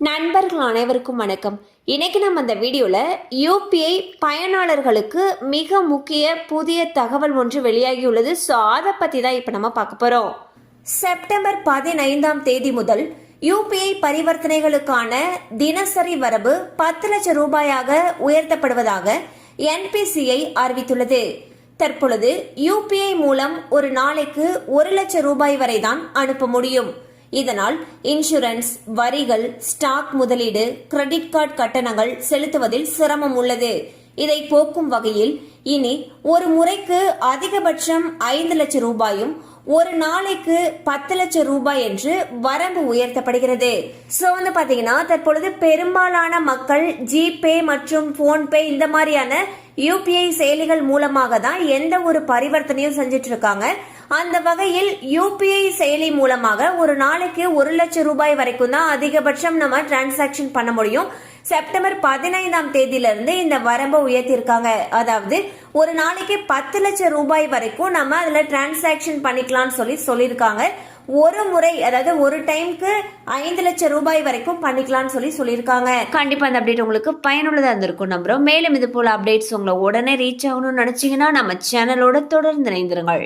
நண்பர்கள் அனைவருக்கும் வணக்கம். இன்றைக்கி நம்ம அந்த வீடியோவில் யூபிஐ பயனாளர்களுக்கு மிக முக்கிய புதிய தகவல் ஒன்று வெளியாகியுள்ளது. ஸோ அதை பற்றி தான் இப்போ நம்ம பார்க்க போகிறோம் செப்டம்பர் பதினைந்தாம் தேதி முதல் யூபிஐ பரிவர்த்தனைகளுக்கான தினசரி வரவு பத்து லட்சம் ரூபாயாக உயர்த்தப்படுவதாக என்பிசிஐ அறிவித்துள்ளது. தற்பொழுது யூபிஐ மூலம் ஒரு நாளைக்கு ஒரு லட்சம் ரூபாய் வரை தான் அனுப்ப முடியும். இதனால் இன்சூரன்ஸ் வரிகள் ஸ்டாக் முதலீடு கிரெடிட் கார்டு கட்டணங்கள் செலுத்துவதில் சிரமம் உள்ளது. இதை போக்கும் வகையில் இனி ஒரு முறைக்கு அதிகபட்சம் ஐந்து லட்சம் ரூபாயும் ஒரு நாளைக்கு பத்து லட்சம் ரூபாய் என்று வரம்பு உயர்த்தப்படுகிறது. சோ வந்து பாத்தீங்கன்னா தற்பொழுது பெரும்பாலான மக்கள் ஜிபே மற்றும் போன்பே இந்த மாதிரியான யூபிஐ செயலிகள் மூலமாக தான் எந்த ஒரு பரிவர்த்தனையும் செஞ்சுட்டு இருக்காங்க அந்த வகையில் யூபிஐ செயலி மூலமாக ஒரு நாளைக்கு ஒரு லட்சம் ரூபாய் வரைக்கும் தான் அதிகபட்சம் நம்ம டிரான்சாக்ஷன் பண்ண முடியும். செப்டம்பர் பதினைந்தாம் தேதியிலிருந்து இந்த வரம்பை உயர்த்தியிருக்காங்க. அதாவது ஒரு நாளைக்கு பத்து லட்சம் ரூபாய் வரைக்கும் நம்ம அதில் டிரான்சாக்ஷன் பண்ணிக்கலாம்னு சொல்லி சொல்லியிருக்காங்க. ஒரு முறை அதாவது ஒரு டைம்க்கு ஐந்து லட்சம் ரூபாய் வரைக்கும் பண்ணிக்கலாம்னு சொல்லி சொல்லியிருக்காங்க. கண்டிப்பா அந்த அப்டேட் உங்களுக்கு பயனுள்ளதா இருந்திருக்கும் நம்புறோம். மேலும் இது போல அப்டேட்ஸ் உங்களை உடனே ரீச் ஆகணும்னு நினைச்சீங்கன்னா நம்ம சேனலோட தொடர்ந்து இணைந்திருங்கள்.